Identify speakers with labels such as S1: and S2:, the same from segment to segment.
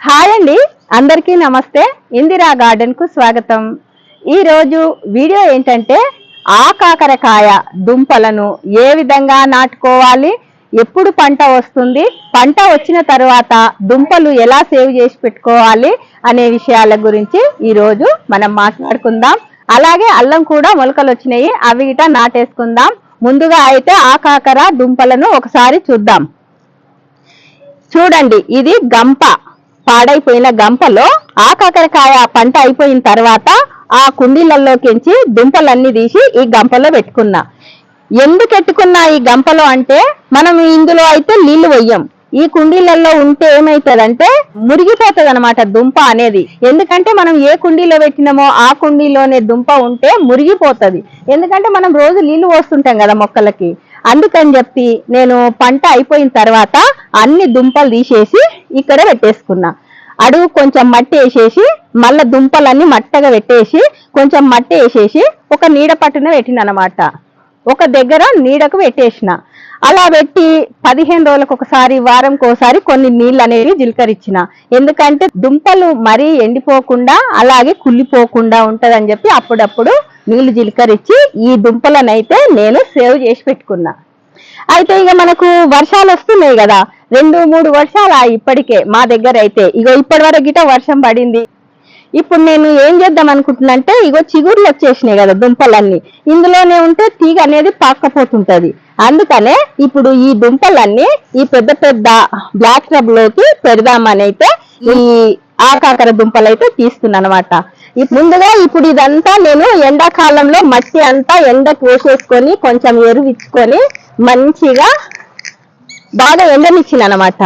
S1: Hi అండి. అందరికీ నమస్తే. ఇందిరా గార్డెన్కు స్వాగతం. ఈరోజు వీడియో ఏంటంటే ఆకాకరకాయ దుంపలను ఏ విధంగా నాటుకోవాలి ఎప్పుడు పంట వస్తుంది పంట వచ్చిన తర్వాత దుంపలు ఎలా సేవ్ చేసి పెట్టుకోవాలి అనే విషయాల గురించి ఈరోజు మనం మాట్లాడుకుందాం. అలాగే అల్లం కూడా మొలకలు వచ్చినాయి అవి ఇట నాటేసుకుందాం. ముందుగా అయితే ఆకాకర దుంపలను ఒకసారి చూద్దాం. చూడండి ఇది గంప. పాడైపోయిన గంపలో ఆ కాకరకాయ పంట అయిపోయిన తర్వాత ఆ కుండీలలోకించి దుంపలన్నీ తీసి ఈ గంపలో పెట్టుకున్నా. ఎందుకు ఎట్టుకున్నా ఈ గంపలో అంటే మనం ఇందులో అయితే నీళ్ళు వెయ్యం ఈ కుండీలలో ఉంటే ఏమైతుందంటే మురిగిపోతుంది అనమాట దుంప అనేది. ఎందుకంటే మనం ఏ కుండీలో పెట్టినామో ఆ కుండీలోనే దుంప ఉంటే మురిగిపోతుంది. ఎందుకంటే మనం రోజు నీళ్ళు పోస్తుంటాం కదా మొక్కలకి. అందుకని చెప్పి నేను పంట అయిపోయిన తర్వాత అన్ని దుంపలు తీసేసి ఇక్కడ పెట్టేసుకున్నా. అడుగు కొంచెం మట్టి వేసేసి మళ్ళీ దుంపలన్నీ మట్టగా పెట్టేసి కొంచెం మట్టి వేసేసి ఒక నీడ పట్టున పెట్టిన అనమాట ఒక దగ్గర నీడకు పెట్టేసిన. అలా పెట్టి పదిహేను రోజులకు ఒకసారి వారంకి ఒకసారి కొన్ని నీళ్ళు అనేవి జిలకరించిన ఎందుకంటే దుంపలు మరీ ఎండిపోకుండా అలాగే కుళ్ళిపోకుండా ఉంటదని చెప్పి అప్పుడప్పుడు నీళ్ళు జిలకరించి ఈ దుంపలనైతే నేను సేవ్ చేసి పెట్టుకున్నా. అయితే ఇక మనకు వర్షాలు వస్తున్నాయి కదా. రెండు మూడు వర్షాలు ఆ ఇప్పటికే మా దగ్గర అయితే ఇగో ఇప్పటి వరకు గిట వర్షం పడింది. ఇప్పుడు నేను ఏం చేద్దాం అనుకుంటున్నా అంటే ఇగో చిగుర్లు వచ్చేసినాయి కదా దుంపలన్నీ. ఇందులోనే ఉంటే తీగ అనేది పాకపోతుంటది అందుకనే ఇప్పుడు ఈ దుంపలన్నీ ఈ పెద్ద పెద్ద బ్లాక్ టబ్లోకి పెడదామని అయితే ఈ ఆకాకర దుంపలు అయితే తీస్తున్నాను అనమాట ముందుగా ఇప్పుడు ఇదంతా నేను ఎండాకాలంలో మట్టి అంతా ఎండకు వేసేసుకొని కొంచెం ఎరువిచ్చుకొని మంచిగా బాగా ఎండనిచ్చిన అనమాట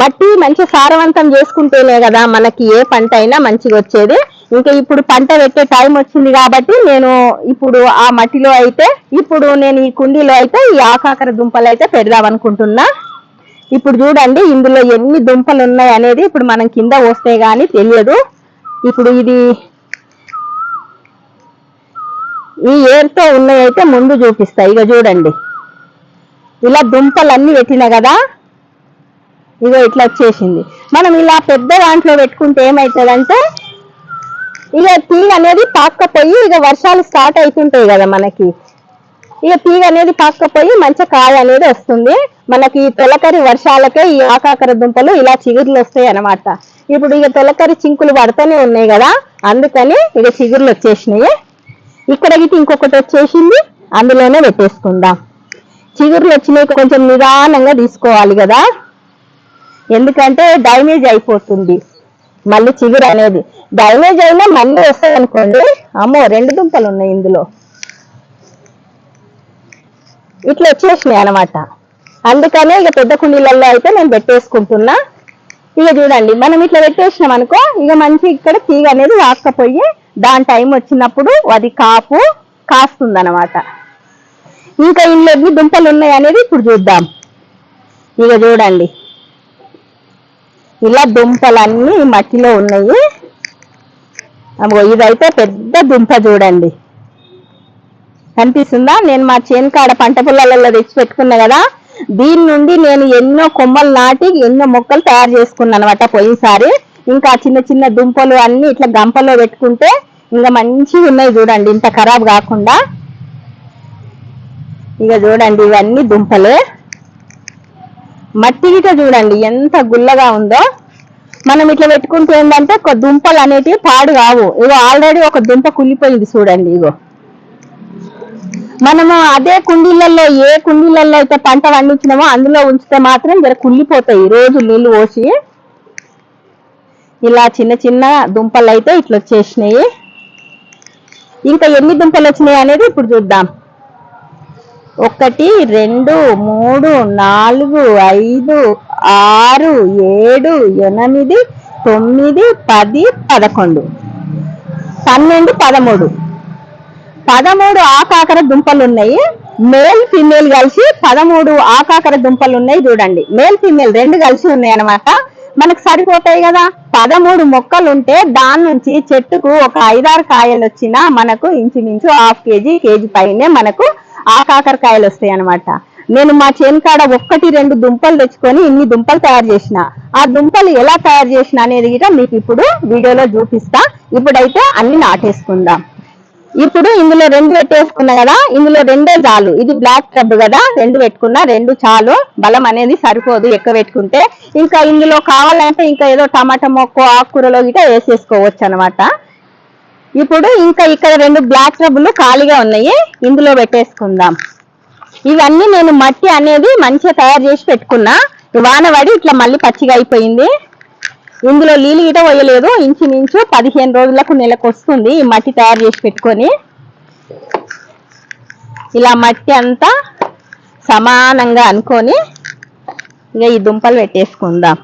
S1: మట్టి మంచి సారవంతం చేసుకుంటేనే కదా మనకి ఏ పంట అయినా మంచిగా వచ్చేది. ఇంకా ఇప్పుడు పంట పెట్టే టైం వచ్చింది కాబట్టి నేను ఇప్పుడు ఆ మట్టిలో అయితే ఇప్పుడు నేను ఈ కుండీలో అయితే ఈ ఆకాకర దుంపలు అయితే పెడదాం అనుకుంటున్నా. ఇప్పుడు చూడండి ఇందులో ఎన్ని దుంపలు ఉన్నాయి అనేది ఇప్పుడు మనం కింద వస్తే గానీ తెలియదు. ఇప్పుడు ఇది ఈ ఏరుతో ఉన్నాయైతే ముందు చూపిస్తాయి ఇక చూడండి. ఇలా దుంపలన్నీ పెట్టిన కదా ఇగో ఇట్లా వచ్చేసింది. మనం ఇలా పెద్ద దాంట్లో పెట్టుకుంటే ఏమవుతుందంటే ఇక తీగ అనేది పాక్కపోయి ఇక వర్షాలు స్టార్ట్ అవుతుంటాయి కదా మనకి. ఇక తీగ అనేది పాక్కపోయి మంచి కాయ అనేది వస్తుంది. మనకి ఈ తొలకరి వర్షాలకే ఈ ఆకాకర దుంపలు ఇలా చిగుర్లు వస్తాయి అన్నమాట. ఇప్పుడు ఇక తొలకరి చింకులు పడుతూనే ఉన్నాయి కదా అందుకని ఇక చిగుర్లు వచ్చేసినాయి. ఇక్కడ గిట్ట ఇంకొకటి వచ్చేసింది అందులోనే పెట్టేసుకుందాం. చిగుర్లు వచ్చినాయి కొంచెం నిదానంగా తీసుకోవాలి కదా. ఎందుకంటే డ్యామేజ్ అయిపోతుంది. మళ్ళీ చిగురు అనేది. డ్యామేజ్ అయినా మళ్ళీ వస్తాయి అనుకోండి. అమ్మో రెండు దుంపలు ఉన్నాయి ఇందులో. ఇట్లా వచ్చేసినాయి అనమాట అందుకనే ఇక పెద్ద కుండీలలో అయితే నేను పెట్టేసుకుంటున్నా. ఇక చూడండి మనం ఇట్లా పెట్టేసినాం అనుకో ఇక మంచి ఇక్కడ తీగ అనేది వాక్కపోయి దాని టైం వచ్చినప్పుడు అది కాపు కాస్తుంది అనమాట ఇంకా ఇంట్లో ఎన్ని దుంపలు ఉన్నాయి అనేది ఇప్పుడు చూద్దాం. ఇక చూడండి. ఇలా దుంపలన్నీ మట్టిలో ఉన్నాయి. అమ్మో ఇదైతే పెద్ద దుంప చూడండి. కనిపిస్తుందా? నేను మా చేనుకాడ పంట పొలాలలో తెచ్చి పెట్టుకున్నా కదా. దీని నుండి నేను ఎన్నో కొమ్మలు నాటి ఎన్నో మొక్కలు తయారు చేసుకున్నాను అనమాట పోయినసారి. ఇంకా చిన్న చిన్న దుంపలు అన్ని ఇట్లా గంపలో పెట్టుకుంటే ఇంకా మంచిగా ఉన్నాయి చూడండి. ఇంత ఖరాబ్ కాకుండా. ఇక చూడండి ఇవన్నీ దుంపలే. మట్టి గిట చూడండి ఎంత గుల్లగా ఉందో. మనం ఇట్లా పెట్టుకుంటే ఏంటంటే ఒక దుంపలు అనేటివి పాడు కావు. ఇగో ఆల్రెడీ ఒక దుంప కుళ్ళిపోయింది చూడండి ఇగో. మనము అదే కుండీలలో ఏ కుండీలలో అయితే పంట పండించినామో అందులో ఉంచితే మాత్రం జర కుళ్ళిపోతాయి. రోజు నీళ్ళు పోసి ఇలా చిన్న చిన్న దుంపలు అయితే ఇట్లా వచ్చేసినాయి. ఇంకా ఎన్ని దుంపలు వచ్చినాయి అనేది ఇప్పుడు చూద్దాం. ఒకటి రెండు మూడు నాలుగు ఐదు ఆరు ఏడు ఎనిమిది తొమ్మిది పది పదకొండు. పన్నెండు పదమూడు. పదమూడు ఆకాకర దుంపలు ఉన్నాయి మేల్ ఫీమేల్ కలిసి పదమూడు ఆకాకర దుంపలు ఉన్నాయి చూడండి. మేల్ ఫీమేల్ రెండు కలిసి ఉన్నాయి అన్నమాట మనకు సరిపోతాయి కదా? పదమూడు మొక్కలు ఉంటే దాని నుంచి చెట్టుకు ఒక ఐదారు కాయలు వచ్చినా మనకు ఇంచుమించు హాఫ్ కేజీ కేజీ పైనే మనకు ఆ కాకరకాయలు వస్తాయి అనమాట నేను మా చేను కాడ ఒక్కటి రెండు దుంపలు తెచ్చుకొని ఇన్ని దుంపలు తయారు చేసిన. ఆ దుంపలు ఎలా తయారు చేసిన అనేది కూడా మీకు ఇప్పుడు వీడియోలో చూపిస్తా. ఇప్పుడైతే అన్ని నాటేసుకుందాం. ఇప్పుడు ఇందులో రెండు పెట్టేసుకున్నా కదా ఇందులో రెండే చాలు ఇది బ్లాక్ ట్రబ్ కదా రెండు పెట్టుకున్నా రెండు చాలు. బలం అనేది సరిపోదు ఎక్కువ పెట్టుకుంటే. ఇంకా ఇందులో కావాలంటే ఇంకా ఏదో టమాటా మొక్క ఆకుకూరలో గిట్ట వేసేసుకోవచ్చు అనమాట ఇప్పుడు ఇంకా ఇక్కడ రెండు బ్లాక్ ట్రబులు ఖాళీగా ఉన్నాయి. ఇందులో పెట్టేసుకుందాం. ఇవన్నీ నేను మట్టి అనేది మంచిగా తయారు చేసి పెట్టుకున్నా. వాన పడి ఇట్లా మళ్ళీ పచ్చిగా అయిపోయింది. ఇందులో నీళ్ళు గిట పోయలేదు. ఇంచుమించు పదిహేను రోజులకు నెలకు వస్తుంది ఈ మట్టి తయారు చేసి పెట్టుకొని. ఇలా మట్టి అంతా సమానంగా అనుకొని ఇక ఈ దుంపలు పెట్టేసుకుందాం.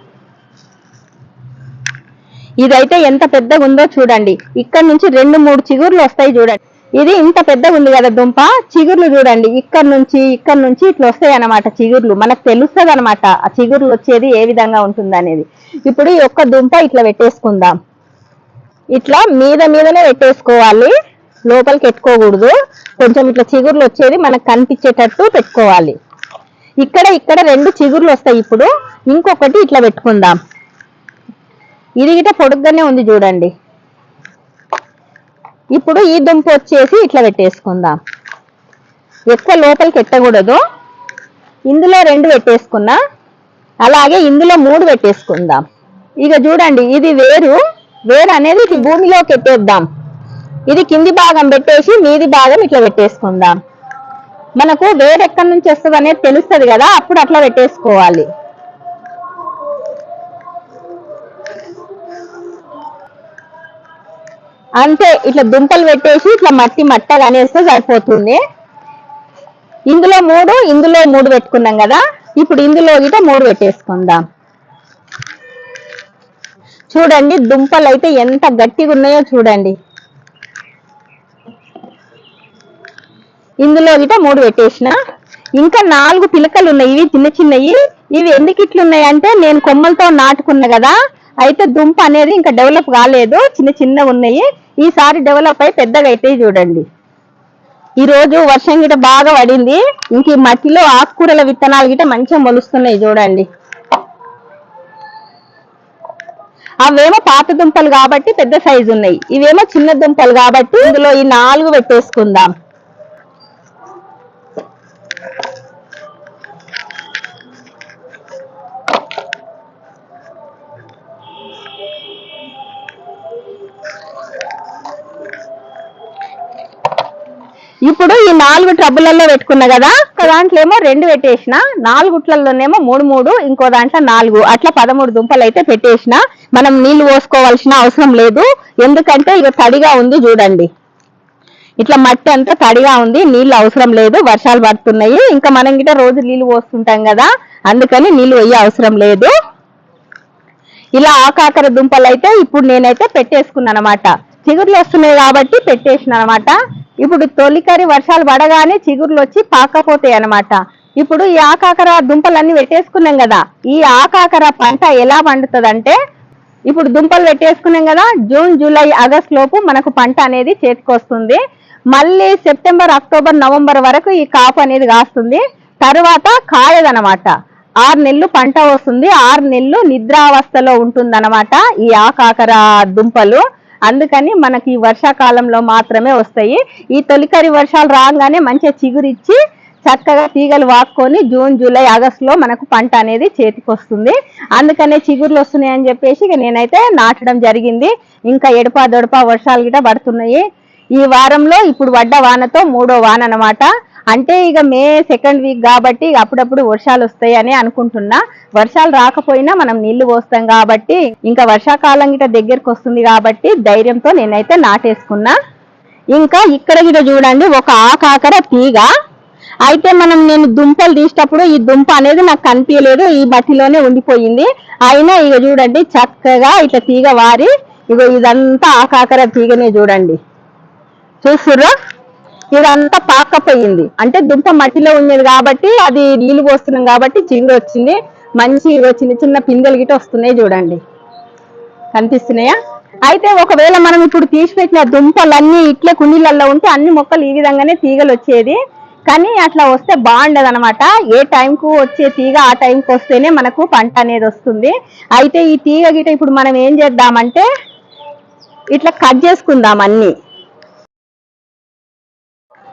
S1: ఇదైతే ఎంత పెద్దగా ఉందో చూడండి. ఇక్కడ నుంచి రెండు మూడు చిగుర్లు వస్తాయి చూడండి. ఇది ఇంత పెద్దగా ఉంది కదా దుంప? చిగుర్లు చూడండి. ఇక్కడ నుంచి ఇక్కడ నుంచి ఇట్లా వస్తాయి అన్నమాట చిగుర్లు. మనకు తెలుస్తుంది అనమాట ఆ చిగుర్లు వచ్చేది ఏ విధంగా ఉంటుంది అనేది ఇప్పుడు ఈ ఒక్క దుంప ఇట్లా పెట్టేసుకుందాం. ఇట్లా మీద మీదనే పెట్టేసుకోవాలి. లోపలికి పెట్టుకోకూడదు కొంచెం ఇట్లా చిగుర్లు వచ్చేది మనకు కనిపించేటట్టు పెట్టుకోవాలి. ఇక్కడ ఇక్కడ రెండు చిగుర్లు వస్తాయి ఇప్పుడు. ఇంకొకటి ఇట్లా పెట్టుకుందాం. ఇది గిట పొడుగ్గానే ఉంది చూడండి. ఇప్పుడు ఈ దుంప వచ్చేసి ఇట్లా పెట్టేసుకుందాం. ఎక్కువ లోపలికి ఎట్టకూడదు ఇందులో రెండు పెట్టేసుకున్నా. అలాగే ఇందులో మూడు పెట్టేసుకుందాం. ఇక చూడండి ఇది వేరు. వేరు అనేది ఇది భూమిలోకి ఎట్టేద్దాం ఇది కింది భాగం పెట్టేసి మీది భాగం ఇట్లా పెట్టేసుకుందాం. మనకు వేరు ఎక్కడి నుంచి వస్తుంది అనేది తెలుస్తుంది కదా అప్పుడు అట్లా పెట్టేసుకోవాలి. అంతే ఇట్లా దుంపలు పెట్టేసి ఇట్లా మట్టి మట్టగా అనేస్తే సరిపోతుంది. ఇందులో మూడు ఇందులో మూడు పెట్టుకున్నాం కదా. ఇప్పుడు ఇందులో గిట మూడు పెట్టేసుకుందాం. చూడండి దుంపలు అయితే ఎంత గట్టిగా ఉన్నాయో చూడండి. ఇందులో గిట మూడు పెట్టేసిన. ఇంకా నాలుగు పిలకలు ఉన్నాయి ఇవి చిన్న చిన్నవి. ఇవి ఎందుకు ఇట్లున్నాయి అంటే నేను కొమ్మలతో నాటుకున్నా కదా అయితే దుంప అనేది ఇంకా డెవలప్ కాలేదు చిన్న చిన్న ఉన్నాయి. ఈసారి డెవలప్ అయి పెద్దగా అయితే చూడండి. ఈరోజు వర్షం గిట బాగా పడింది ఇంక ఈ మట్టిలో ఆకుకూరల విత్తనాలు గిట మంచిగా మొలుస్తున్నాయి చూడండి. అవేమో పాత దుంపలు కాబట్టి పెద్ద సైజు ఉన్నాయి ఇవేమో చిన్న దుంపలు కాబట్టి ఇందులో ఈ నాలుగు పెట్టేసుకుందాం. ఇప్పుడు ఈ నాలుగు ట్రబ్బులలో పెట్టుకున్నా కదా ఒక దాంట్లో ఏమో రెండు పెట్టేసిన నాలుగుట్లలోనేమో మూడు మూడు ఇంకో దాంట్లో నాలుగు. అట్లా పదమూడు దుంపలు అయితే పెట్టేసిన మనం నీళ్ళు పోసుకోవాల్సిన అవసరం లేదు. ఎందుకంటే ఇక తడిగా ఉంది చూడండి. ఇట్లా మట్టి అంతా తడిగా ఉంది నీళ్ళు అవసరం లేదు వర్షాలు పడుతున్నాయి. ఇంకా మనం గిట రోజు నీళ్ళు పోస్తుంటాం కదా అందుకని నీళ్ళు వేయ అవసరం లేదు. ఇలా ఆకాకర దుంపలు అయితే ఇప్పుడు నేనైతే పెట్టేసుకున్నాను అనమాట చిగుర్లు వస్తున్నాయి కాబట్టి పెట్టేసిన అనమాట ఇప్పుడు తొలికరి వర్షాలు పడగానే చిగుర్లు వచ్చి పాకపోతాయి అనమాట ఇప్పుడు ఈ ఆకాకర దుంపలన్నీ పెట్టేసుకున్నాం కదా ఈ ఆకాకర పంట ఎలా పండుతుంది ఇప్పుడు దుంపలు పెట్టేసుకున్నాం కదా జూన్ జూలై ఆగస్ట్ లోపు మనకు పంట అనేది చేతికొస్తుంది. మళ్ళీ సెప్టెంబర్ అక్టోబర్ నవంబర్ వరకు ఈ కాపు అనేది కాస్తుంది. తర్వాత కాయదనమాట. ఆరు నెలలు పంట వస్తుంది ఆరు నెలలు నిద్రావస్థలో ఉంటుందన్నమాట ఈ ఆకాకర దుంపలు. అందుకని మనకి వర్షాకాలంలో మాత్రమే వస్తాయి. ఈ తొలికరి వర్షాలు రాగానే మంచిగా చిగురిచ్చి చక్కగా తీగలు వాక్కొని జూన్ జూలై ఆగస్టులో మనకు పంట అనేది చేతికి వస్తుంది అందుకనే చిగుర్లు వస్తున్నాయి అని చెప్పేసి ఇక నేనైతే నాటడం జరిగింది. ఇంకా ఎడపా దొడపా వర్షాలు గిట పడుతున్నాయి. ఈ వారంలో ఇప్పుడు పడ్డ వానతో మూడో వాన అన్నమాట. అంటే ఇక మే సెకండ్ వీక్ కాబట్టి ఇక అప్పుడప్పుడు వర్షాలు వస్తాయి అని అనుకుంటున్నా. వర్షాలు రాకపోయినా మనం నీళ్ళు పోస్తాం కాబట్టి ఇంకా వర్షాకాలం గిట దగ్గరికి వస్తుంది కాబట్టి ధైర్యంతో నేనైతే నాటేసుకున్నా. ఇంకా ఇక్కడ గిట చూడండి ఒక ఆకాకర తీగ. అయితే మనం నేను దుంపలు తీసేటప్పుడు ఈ దుంప అనేది నాకు కనిపించలేదు ఈ మట్టిలోనే ఉండిపోయింది. అయినా ఇక చూడండి చక్కగా ఇట్లా తీగ వారి. ఇగో ఇదంతా ఆకాకర తీగనే చూడండి. చూస్తుర్రా? ఇదంతా పాకపోయింది. అంటే దుంప మట్టిలో ఉండేది కాబట్టి అది నీళ్ళు పోస్తున్నాం కాబట్టి చిగురు వచ్చింది. మంచి చిన్న చిన్న పిందెలు గిట్ట వస్తున్నాయి చూడండి. కనిపిస్తున్నాయా? అయితే ఒకవేళ మనం ఇప్పుడు తీసిపెట్టిన దుంపలన్నీ ఇట్లే కుండీలలో ఉంటే అన్ని మొక్కలు ఈ విధంగానే తీగలు వచ్చేది. కానీ అట్లా వస్తే బాగుండదు అనమాట ఏ టైంకు వచ్చే తీగ ఆ టైంకి వస్తేనే మనకు పంట అనేది వస్తుంది. అయితే ఈ తీగ గిట ఇప్పుడు మనం ఏం చేద్దామంటే ఇట్లా కట్ చేసుకుందాం అన్ని.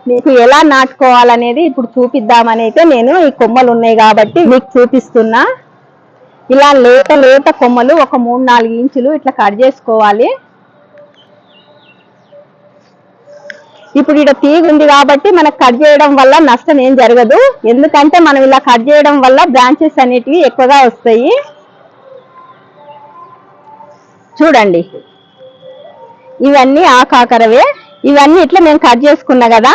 S1: మీకు ఎలా నాటుకోవాలనేది ఇప్పుడు చూపిద్దామని అయితే నేను ఈ కొమ్మలు ఉన్నాయి కాబట్టి మీకు చూపిస్తున్నా. ఇలా లేత లేత కొమ్మలు ఒక మూడు నాలుగు ఇంచులు ఇట్లా కట్ చేసుకోవాలి. ఇప్పుడు ఇక్కడ తీగ ఉంది కాబట్టి మనకు కట్ చేయడం వల్ల నష్టం ఏం జరగదు. ఎందుకంటే మనం ఇలా కట్ చేయడం వల్ల బ్రాంచెస్ అనేటివి ఎక్కువగా వస్తాయి. చూడండి. ఇవన్నీ ఆకాకరవే. ఇవన్నీ ఇట్లా మేము కట్ చేసుకున్నా కదా.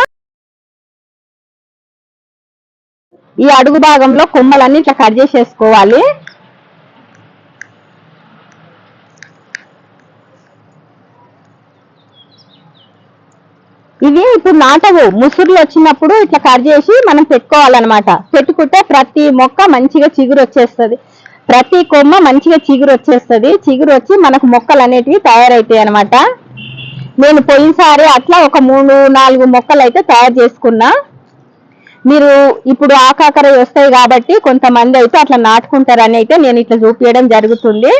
S1: ఈ అడుగు భాగంలో కొమ్మలన్నీ ఇట్లా కట్ చేసేసుకోవాలి. ఇవి ఇప్పుడు నాటవు. ముసురులు వచ్చినప్పుడు ఇట్లా కట్ చేసి మనం పెట్టుకోవాలన్నమాట. పెట్టుకుంటే ప్రతి మొక్క మంచిగా చిగురు వచ్చేస్తుంది. ప్రతి కొమ్మ మంచిగా చిగురు వచ్చేస్తుంది. చిగురు వచ్చి మనకు మొక్కలు అనేటివి తయారవుతాయి అనమాట నేను పోయినసారి అట్లా ఒక మూడు నాలుగు మొక్కలు అయితే తయారు చేసుకున్నా. మీరు ఇప్పుడు ఆకాకర వస్తాయి కాబట్టి కొంతమంది అయితే అట్లా నాటుకుంటారని అయితే నేను ఇట్లా చూపించడం జరుగుతుంది.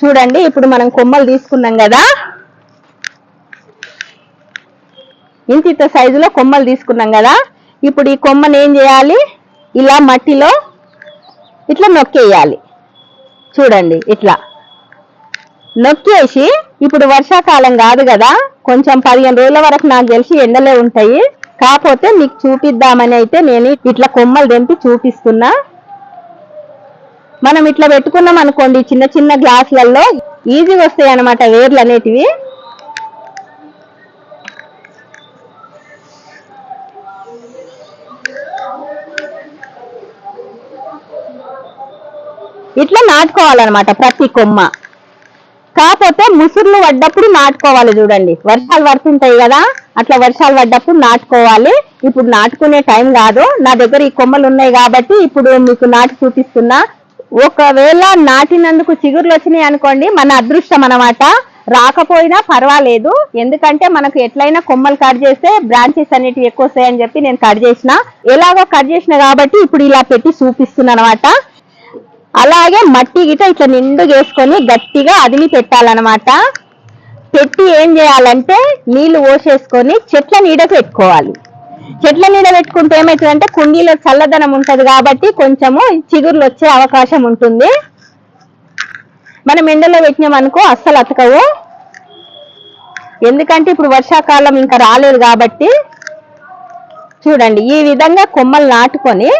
S1: చూడండి ఇప్పుడు మనం కొమ్మలు తీసుకున్నాం కదా. ఇంత ఇంత సైజులో కొమ్మలు తీసుకున్నాం కదా. ఇప్పుడు ఈ కొమ్మని ఏం చేయాలి? ఇలా మట్టిలో ఇట్లా నొక్కేయాలి. చూడండి ఇట్లా. నొక్కేసి ఇప్పుడు వర్షాకాలం కాదు కదా కొంచెం పదిహేను రోజుల వరకు నాకు తెలిసి ఎండలే ఉంటాయి. కాకపోతే మీకు చూపిద్దామని అయితే నేను ఇట్లా కొమ్మలు తెంపి చూపిస్తున్నా. మనం ఇట్లా పెట్టుకున్నాం అనుకోండి చిన్న చిన్న గ్లాసులలో ఈజీ వస్తాయి అనమాట వేర్లు అనేటివి. ఇట్లా నాటుకోవాలన్నమాట ప్రతి కొమ్మ. కాకపోతే ముసుర్లు పడ్డప్పుడు నాటుకోవాలి చూడండి. వర్షాలు పడుతుంటాయి కదా. అట్లా వర్షాలు పడ్డప్పుడు నాటుకోవాలి. ఇప్పుడు నాటుకునే టైం కాదు. నా దగ్గర ఈ కొమ్మలు ఉన్నాయి కాబట్టి ఇప్పుడు మీకు నాటి చూపిస్తున్నా. ఒకవేళ నాటినందుకు చిగుర్లు వచ్చినాయి అనుకోండి మన అదృష్టం అనమాట రాకపోయినా పర్వాలేదు. ఎందుకంటే మనకు ఎట్లయినా కొమ్మలు కట్ చేస్తే బ్రాంచెస్ అనేటివి ఎక్కువ వస్తాయని చెప్పి నేను కట్ చేసిన. ఎలాగో కట్ చేసిన కాబట్టి ఇప్పుడు ఇలా పెట్టి చూపిస్తున్నాను అనమాట అలాగే మట్టి గిట ఇట్లా నిండు చేసుకొని గట్టిగా అదిమి పెట్టాలన్నమాట. పెట్టి ఏం చేయాలంటే నీళ్ళు పోసేసుకొని చెట్ల నీడ పెట్టుకోవాలి. చెట్ల నీడ పెట్టుకుంటే ఏమవుతుందంటే కుండీలో చల్లదనం ఉంటది కాబట్టి కొంచెము చిగుర్లు వచ్చే అవకాశం ఉంటుంది. మనం ఎండలో పెట్టినాం అనుకో అస్సలు అతకవు. ఎందుకంటే ఇప్పుడు వర్షాకాలం ఇంకా రాలేదు కాబట్టి చూడండి ఈ విధంగా కొమ్మలు నాటుకొని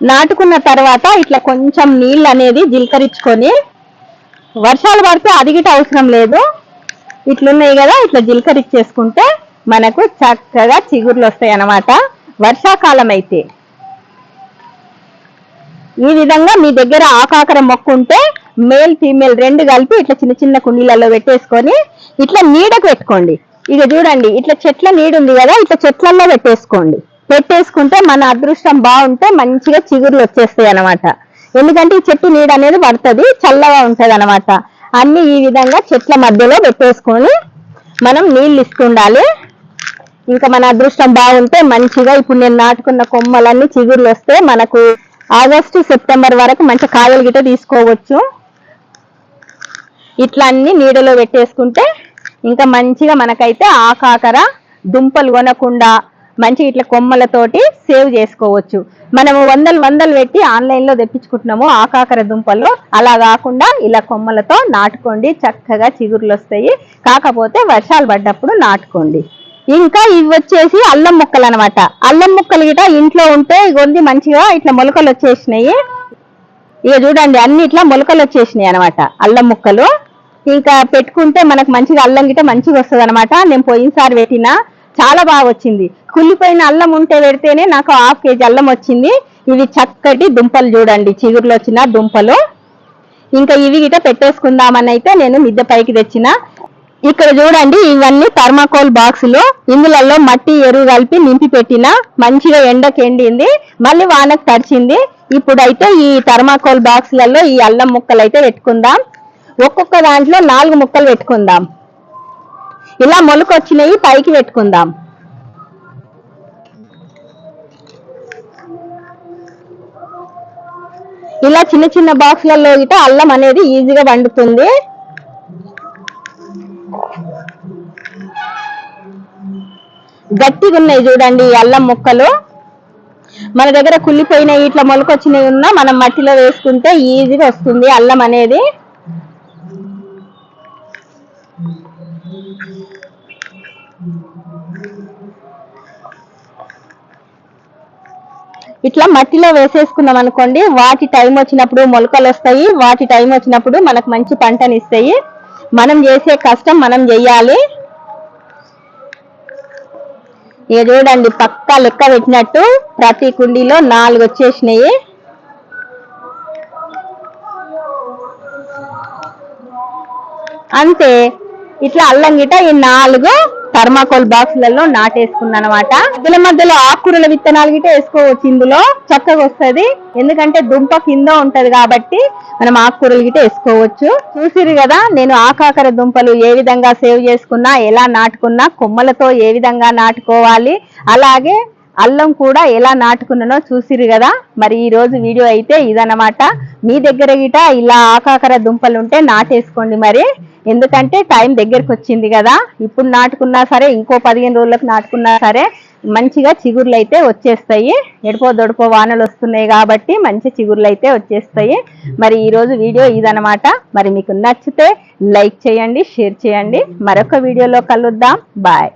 S1: నాటుకున్న తర్వాత ఇట్లా కొంచెం నీళ్ళు అనేది జిలకరించుకొని వర్షాలు పడితే అదిగిట అవసరం లేదు. ఇట్లున్నాయి కదా ఇట్లా జిలకరించేసుకుంటే మనకు చక్కగా చిగుర్లు వస్తాయి అన్నమాట. వర్షాకాలం అయితే. ఈ విధంగా మీ దగ్గర ఆకాకర మొక్క ఉంటే మేల్ ఫీమేల్ రెండు కలిపి ఇట్లా చిన్న చిన్న కుండీలలో పెట్టేసుకొని ఇట్లా నీడకు పెట్టుకోండి. ఇక చూడండి ఇట్లా చెట్ల నీడ ఉంది కదా ఇట్లా చెట్లలో పెట్టేసుకోండి. పెట్టేసుకుంటే మన అదృష్టం బాగుంటే మంచిగా చిగుర్లు వచ్చేస్తాయి అన్నమాట. ఎందుకంటే ఈ చెట్టు నీడ అనేది పడుతుంది చల్లగా ఉంటది అనమాట అన్ని ఈ విధంగా చెట్ల మధ్యలో పెట్టేసుకొని మనం నీళ్ళు ఇస్తుండాలి. ఇంకా మన అదృష్టం బాగుంటే మంచిగా ఇప్పుడు నేను నాటుకున్న కొమ్మలన్నీ చిగుర్లు వస్తే మనకు ఆగస్టు సెప్టెంబర్ వరకు మంచి కాయలు గిట్ట తీసుకోవచ్చు. ఇట్లా అన్ని నీడలో పెట్టేసుకుంటే ఇంకా మంచిగా మనకైతే ఆకాకర దుంపలు కొనకుండా మంచి ఇట్లా కొమ్మలతోటి సేవ్ చేసుకోవచ్చు. మనము వందలు వందలు పెట్టి ఆన్లైన్లో తెప్పించుకుంటున్నాము ఆకాకర దుంపలు అలా కాకుండా ఇలా కొమ్మలతో నాటుకోండి. చక్కగా చిగురులు వస్తాయి. కాకపోతే వర్షాలు పడ్డప్పుడు నాటుకోండి. ఇంకా ఇవి వచ్చేసి అల్లం ముక్కలు అనమాట అల్లం ముక్కలు గిట ఇంట్లో ఉంటే ఇగొంది మంచిగా ఇట్లా మొలకలు వచ్చేసినాయి. ఇక చూడండి అన్ని ఇట్లా మొలకలు వచ్చేసినాయి అనమాట అల్లం ముక్కలు. ఇంకా పెట్టుకుంటే మనకు మంచిగా అల్లం గిట మంచిగా వస్తుంది అనమాట నేను పోయినసారి పెట్టిన. చాలా బాగా వచ్చింది. కుళ్ళిపోయిన అల్లం ఉంటే పెడితేనే నాకు హాఫ్ కేజీ అల్లం వచ్చింది. ఇవి చక్కటి దుంపలు చూడండి చిగురులో వచ్చిన దుంపలు. ఇంకా ఇవి గిట పెట్టేసుకుందామని అయితే నేను మిద్దె పైకి తెచ్చిన. ఇక్కడ చూడండి ఇవన్నీ థర్మాకోల్ బాక్సులు ఇందులలో మట్టి ఎరువు కలిపి నింపి పెట్టిన. మంచిగా ఎండకి ఎండింది. మళ్ళీ వానకు తడిచింది. ఇప్పుడైతే ఈ థర్మాకోల్ బాక్సులలో ఈ అల్లం ముక్కలు అయితే పెట్టుకుందాం. ఒక్కొక్క దాంట్లో నాలుగు ముక్కలు పెట్టుకుందాం. ఇలా మొలకొచ్చినవి పైకి పెట్టుకుందాం. ఇలా చిన్న చిన్న బాక్స్లలో గిట అల్లం అనేది ఈజీగా వండుతుంది. గట్టిగా ఉన్నాయి చూడండి ఈ అల్లం ముక్కలు. మన దగ్గర కుళ్ళిపోయినాయి ఇట్లా మొలకొచ్చినాయి ఉన్నా మనం మట్టిలో వేసుకుంటే ఈజీగా వస్తుంది అల్లం అనేది. ఇట్లా మట్టిలో వేసేసుకున్నాం అనుకోండి వాటి టైం వచ్చినప్పుడు మొలకలు వస్తాయి వాటి టైం వచ్చినప్పుడు మనకు మంచి పంటని ఇస్తాయి. మనం చేసే కష్టం మనం చెయ్యాలి ఇక చూడండి పక్కా లెక్క పెట్టినట్టు ప్రతి కుండీలో నాలుగు వచ్చేసినాయి. అంతే. ఇట్లా అల్లం గిట ఈ నాలుగు థర్మాకోల్ బాక్సులలో నాటేసుకున్నా అనమాట మధ్యలో మధ్యలో ఆకుకూరల విత్తనాలు గిట్ట వేసుకోవచ్చు ఇందులో. చక్కగా వస్తుంది. ఎందుకంటే దుంప కింద ఉంటది కాబట్టి మనం ఆకుకూరలు గిట్ట వేసుకోవచ్చు. చూసిరు కదా నేను ఆకాకర దుంపలు ఏ విధంగా సేవ్ చేసుకున్నా ఎలా నాటుకున్నా కొమ్మలతో ఏ విధంగా నాటుకోవాలి అలాగే అల్లం కూడా ఎలా నాటుకున్నానో చూసిరు కదా. మరి ఈ రోజు వీడియో అయితే ఇదన్నమాట. మీ దగ్గర గిట ఇలా ఆకాకర దుంపలు ఉంటే నాటేసుకోండి మరి. ఎందుకంటే టైం దగ్గరికి వచ్చింది కదా. ఇప్పుడు నాటుకున్నా సరే ఇంకో పదిహేను రోజులకు నాటుకున్నా సరే మంచిగా చిగుర్లు అయితే వచ్చేస్తాయి. ఎడిపో దొడిపో వానలు వస్తున్నాయి కాబట్టి మంచి చిగుర్లు అయితే వచ్చేస్తాయి. మరి ఈరోజు వీడియో ఇదనమాట మరి మీకు నచ్చితే లైక్ చేయండి షేర్ చేయండి. మరొక వీడియోలో కలుద్దాం. బాయ్.